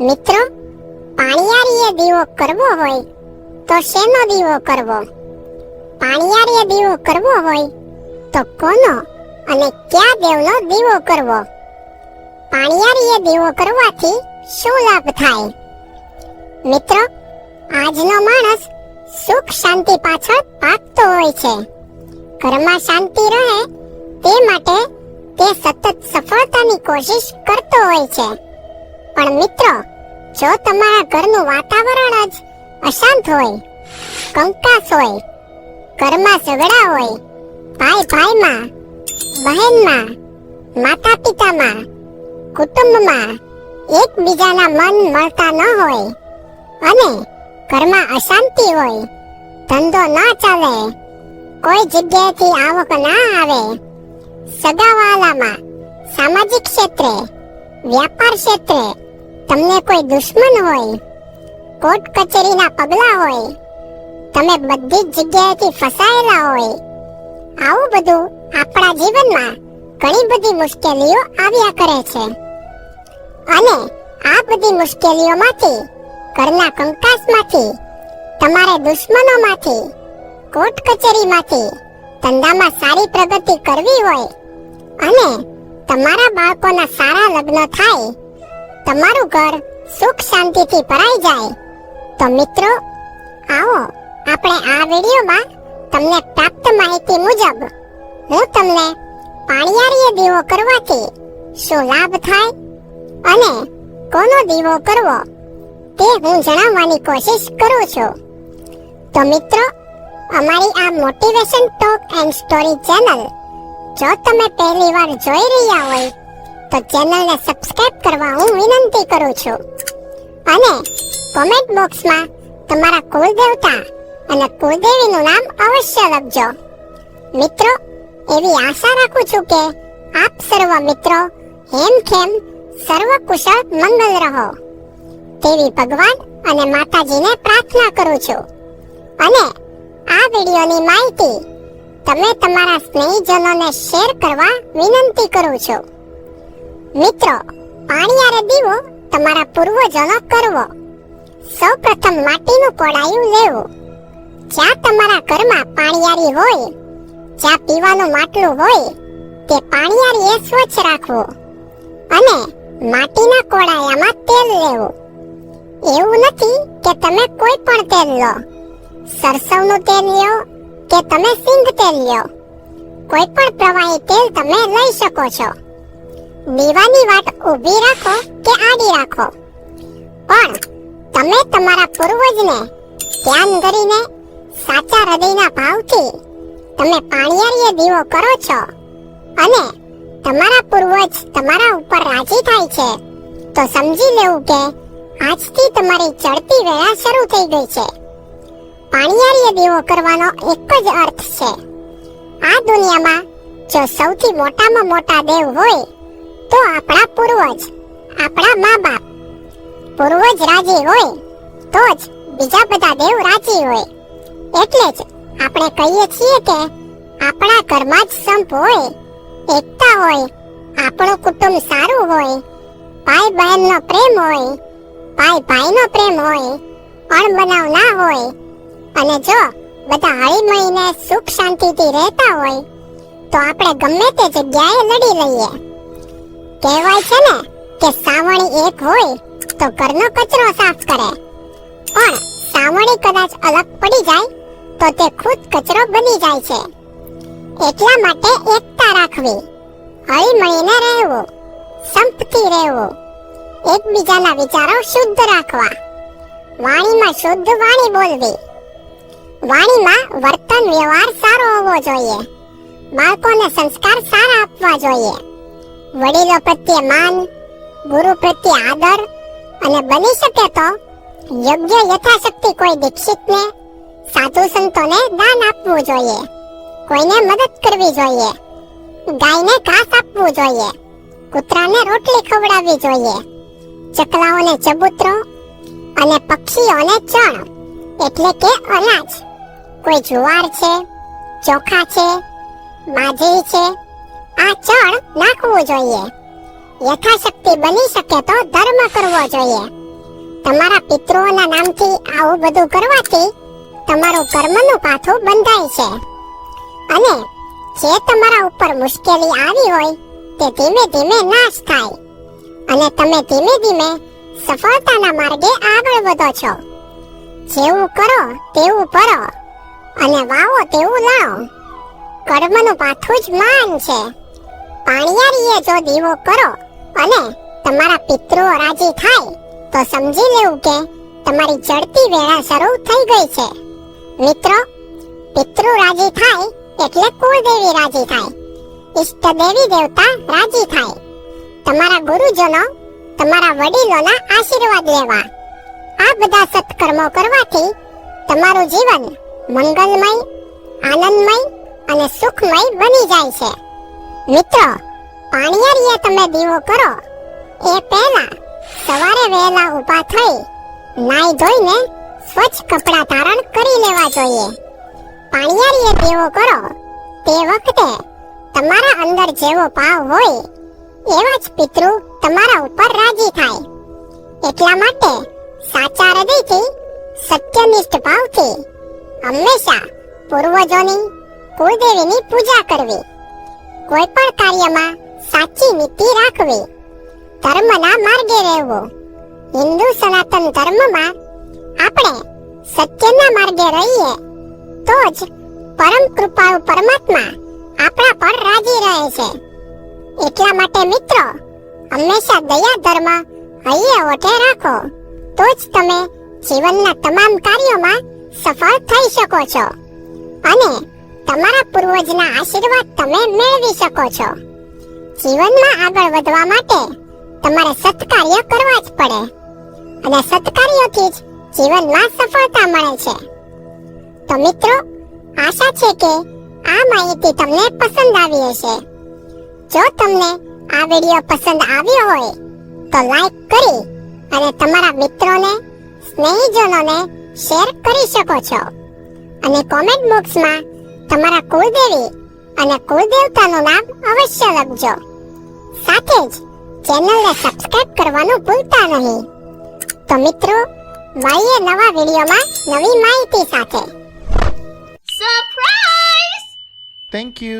મિત્રો, પાણિયારીએ દીવો કરવો હોય તો શેનો દીવો કરવો? પાણિયારીએ દીવો કરવો હોય તો કોનો અને કયા દેવનો દીવો કરવો? પાણિયારીએ દીવો કરવાથી શું લાભ થાય? મિત્રો, આજનો માણસ સુખ શાંતિ પાછળ ભાગતો હોય છે. ઘરમાં શાંતિ રહે તે માટે તે સતત સફળતાની કોશિશ કરતો હોય છે. પણ મિત્રો, જો તમારા ઘરનું વાતાવરણ જ અશાંત હોય, કંકાસ હોય, ઘરમાં ઝઘડા હોય ભાઈ ભાઈમાં બહેનમાં માતા પિતામાં કુટુંબમાં એકબીજાના મન મળતા ન હોય અને ઘરમાં અશાંતિ હોય, ધંધો ના ચાલે, કોઈ જગ્યાએથી આવક ના આવે, સગાવાલામાં, સામાજિક ક્ષેત્રે, વ્યાપાર ક્ષેત્રે તમને કોઈ દુશ્મન હોય, કોર્ટ કચેરીના પગલા હોય, તમે બધી જ જગ્યાએથી ફસાયેલા હોય, આવું બધું આપણા જીવનમાં ઘણી બધી મુશ્કેલીઓ આવ્યા કરે છે. અને આ બધી મુશ્કેલીઓમાંથી, ઘરના કંકાસમાંથી, તમારે દુશ્મનોમાંથી, કોર્ટ કચેરીમાંથી ધંધામાં સારી પ્રગતિ કરવી હોય, અને તમારા બાળકોના સારા લગ્ન થાય તમારું ઘર સુખ શાંતિથી ભરાઈ જાય. તો મિત્રો, આવો આપણે આ વિડીયોમાં તમને પ્રાપ્ત માહિતી મુજબ હું તમને પાણીયારીએ દીવો કરવાથી શું લાભ થાય અને કોનો દીવો કરવો તે હું જણાવવાની કોશિશ કરું છું. તો મિત્રો, અમારી આ motivation talk and story channel જો તમે પહેલી વાર જોઈ રહ્યા હોય તો ચેનલને સબસ્ક્રાઇબ કરવા હું વિનંતી કરું છું. અને કોમેન્ટ બોક્સમાં તમારા કુળદેવતા અને કુળદેવીનું નામ અવશ્ય લખજો. મિત્રો, એવી આશા રાખું છું કે આપ સર્વ મિત્રો હેમખેમ સર્વ કુશળ મંગલ રહો. તેવી ભગવાન અને માતાજીને પ્રાર્થના કરું છું. અને આ વિડીયોની માહિતી તમે તમારા સ્નેહીજનોને શેર કરવા વિનંતી કરું છું. મિત્રો, પાણીયારે દીવો તમારા પૂર્વજોનો કરવો. સૌપ્રથમ માટીનું કોડાયું લેવું. જ્યાં તમારા ઘરમાં પાણીયારી હોય, જ્યાં પીવાનું માટલું હોય, તે પાણીયારીએ સ્વચ્છ રાખવું અને માટીના કોડાયામાં તેલ લેવું. એવું નથી કે તમે કોઈ પણ તેલ લો. સરસવનું તેલ લ્યો કે તમે સિંગ તેલ લ્યો કોઈ પણ પ્રવાહી તેલ તમે લઈ શકો છો. દીવાની વાટ ઊભી રાખો કે આડી રાખો? પણ તમે તમારા પૂર્વજને ધ્યાન કરીને સાચા હૃદયના ભાવથી તમે પાણીયારીએ દીવો કરો છો અને તમારા પૂર્વજ તમારા ઉપર રાજી થાય છે, તો સમજી લેવું કે આજથી તમારી ચડતી વેળા શરૂ થઈ ગઈ છે. પાણીયારીએ દીવો કરવાનો એક જ અર્થ છે. આ દુનિયામાં જો સૌથી મોટામાં મોટા દેવ હોય તો આપણા પૂર્વજ, આપણા મા બાપ પૂર્વજ રાજી હોય, તો જ બીજા બધા દેવ રાજી હોય. એટલે જ આપણે કહીએ છીએ કે આપણા ઘરમાં જ સંપ હોય, એકતા હોય, આપણું કુટુંબ સારું હોય ભાઈ બહેનનો પ્રેમ હોય ભાઈ ભાઈનો પ્રેમ હોય, અણબનાવ ના હોય, અને જો બધા હળી મળીને સુખ શાંતિથી રહેતા હોય, તો આપણે ગમે તે જગ્યાએ લડી લઈએ. કહેવાય છે ને કે સાવણી એક હોય તો ઘરનો કચરો સાફ કરે. પણ સાવણી કદાચ અલગ પડી જાય તો તે ખુદ કચરો બની જાય છે. એટલા માટે એકતા રાખવી હળી મળીને રહેવું, સંપથી રહેવું, એકબીજાના વિચારો શુદ્ધ રાખવા. વાણીમાં શુદ્ધ વાણી બોલવી. વાણીમાં વર્તન વ્યવહાર સારો હોવો જોઈએ. બાળકોને સંસ્કાર સારા આપવા જોઈએ. વડીલો પ્રત્યે માન, ગુરુ પ્રત્યે આદર અને બની શકે તો યોગ્ય યથાશક્તિ કોઈ દીક્ષિતને, સાધુ સંતોને દાન આપવું જોઈએ, કોઈને મદદ કરવી જોઈએ, ગાયને ઘાસ આપવું જોઈએ, કૂતરાને રોટલી ખવડાવવી જોઈએ, ચકલાઓને ચબૂતરો અને પક્ષીઓને ચણ, એટલે કે અનાજ. કોઈ જુવાર છે, ચોખા છે, બાજરી છે આ ચણ નાખવું જોઈએ. યથાશક્તિ બની શકે તો ધર્મ કરવો જોઈએ. તમારા પિતૃઓના નામથી આવું બધું કરવાથી તમારું કર્મનું પાથું બંધાય છે. અને જે તમારા ઉપર મુશ્કેલી આવી હોય તે ધીમે ધીમે નાશ થાય. અને તમે ધીમે ધીમે સફળતાના માર્ગે આગળ વધો છો. જેવું કરો તેવું ભરો અને વાવો તેવું લાવો. કર્મનું પાથું જ માન છે. પાણિયારીએ જો દીવો કરો અને તમારા પિતૃ રાજી થાય, તો સમજી લેવું કે તમારી ચડતી વેળા શરૂ થઈ ગઈ છે. મિત્રો, પિતૃ રાજી થાય એટલે કુળદેવી રાજી થાય. ઈષ્ટ દેવી દેવતા રાજી થાય. તમારા ગુરુજનો તમારા વડીલોના આશીર્વાદ લેવા. આ બધા સત્કર્મો કરવાથી તમારું જીવન મંગલમય, આનંદમય અને સુખમય બની જાય છે. મિત્રો, પાણિયારીએ તમે દીવો કરો. એ પહેલા સવારે વહેલા ઊભા થઈ નાઈ ધોઈને સ્વચ્છ કપડાં ધારણ કરી લેવા જોઈએ. પાણિયારીએ દીવો કરો તે વખતે તમારા અંદર જેવો ભાવ હોય એવા જ પિતૃ તમારા ઉપર રાજી થાય. એટલા માટે સાચા હૃદયથી, સત્યનિષ્ઠ ભાવથી હંમેશા પૂર્વજોની, કુળદેવીની પૂજા કરવી. કોઈ પણ કાર્યમાં સાચી નીતિ રાખવી. ધર્મના માર્ગે રહેવો. હિન્દુ સનાતન ધર્મમાં આપણે સત્યના માર્ગે રહીએ, તો જ પરમ કૃપાળુ પરમાત્મા આપણા પર રાજી રહે છે. એટલા માટે મિત્રો, હંમેશા દયા ધર્મ હૈયે ઓઠે રાખો, તો જ તમે જીવનના તમામ કાર્યોમાં સફળ થઈ શકો છો. અને તમારા પૂર્વજના આશીર્વાદ તમે મેળવી શકો છો. જીવનમાં આગળ વધવા માટે તમારે સત્કાર્ય કરવા જ પડે. અને સત્કાર્યોથી જ જીવનમાં સફળતા મળે છે. તો મિત્રો, આશા છે કે આ માહિતી તમને પસંદ આવી હશે. જો તમને આ વિડિયો પસંદ આવ્યો હોય, તો લાઈક કરી અને તમારા મિત્રોને, સ્નેહીજનોને શેર કરી શકો છો. અને કોમેન્ટ બોક્સમાં તમારા કુળદેવી અને કુળદેવતાનું નામ અવશ્ય લખજો. સાથે જ ચેનલને સબસ્ક્રાઇબ કરવાનું ભૂલતા નહીં. તો મિત્રો મળીએ નવા વિડીયોમાં નવી માહિતી સાથે. Surprise thank you.